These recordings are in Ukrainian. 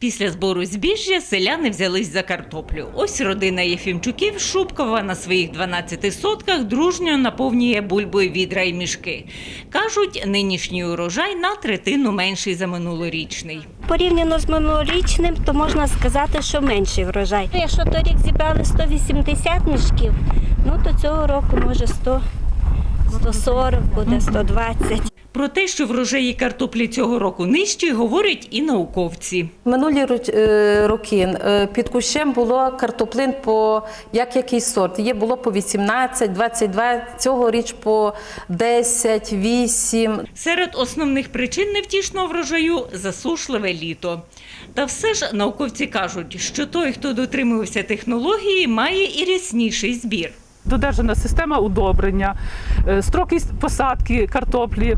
Після збору збіжжя селяни взялись за картоплю. Ось родина Єфімчуків Шубкова на своїх 12 сотках дружньо наповнює бульбою відра і мішки. Кажуть, нинішній урожай на третину менший за минулорічний. Порівняно з минулорічним, то можна сказати, що менший врожай. Якщо торік зібрали 180 мішків, ну то цього року може 100, 140 буде, 120. Про те, що врожаї картоплі цього року нижчі, говорять і науковці. Минулі е, роки е, під кущем було картоплин по як який сорт. Є було по 18, 22, цьогоріч по 10, 8. Серед основних причин невтішного врожаю засушливе літо. Та все ж науковці кажуть, що той, хто дотримувався технології, має і рясніший збір. Додержана система удобрення, е, строки посадки картоплі,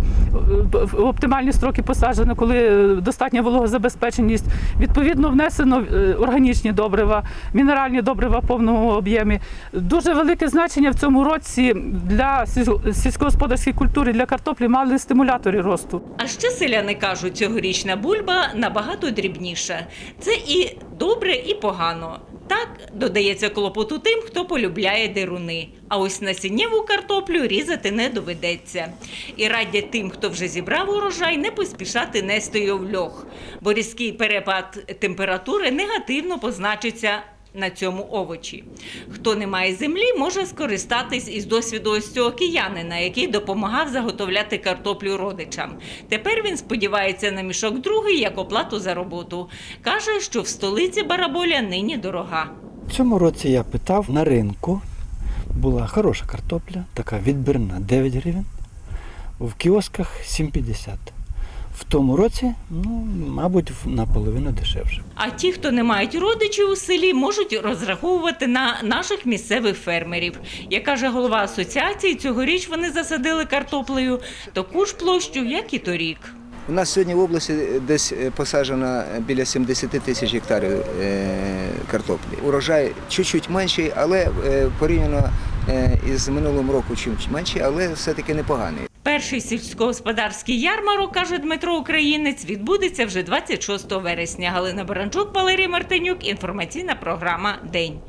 е, оптимальні строки посаджено, коли е, достатня вологозабезпеченість. Відповідно, внесено органічні добрива, мінеральні добрива в повному об'ємі. Дуже велике значення в цьому році для сіль- сільськогосподарської культури для картоплі мали стимулятори росту. А ще селяни кажуть, цьогорічна бульба набагато дрібніша. Це і добре, і погано. Так додається клопоту тим, хто полюбляє деруни. А ось насіннєву картоплю різати не доведеться. І радять тим, хто вже зібрав урожай, не поспішати нести його в льох, бо різкий перепад температури негативно позначиться на цьому овочі. Хто не має землі, може скористатись із досвіду ось цього киянина, який допомагав заготовляти картоплю родичам. Тепер він сподівається на мішок другий як оплату за роботу. Каже, що в столиці бараболя нині дорога. Цьому році я питав на ринку. Була хороша картопля, така відбірна 9 гривень. В кіосках 7,50. В тому році, ну, мабуть, в- наполовину дешевше. А ті, хто не мають родичів у селі, можуть розраховувати на наших місцевих фермерів. Як каже голова асоціації, цьогоріч вони засадили картоплею таку ж площу, як і торік. У нас сьогодні в області десь е, посаджено біля 70 тисяч гектарів е, картоплі. Урожай чуть-чуть менший, але е, порівняно із минулим роком чуть менший, але все-таки непоганий. Перший сільськогосподарський ярмарок, каже Дмитро Українець, відбудеться вже 26 вересня. Галина Баранчук, Валерій Мартинюк. Інформаційна програма День.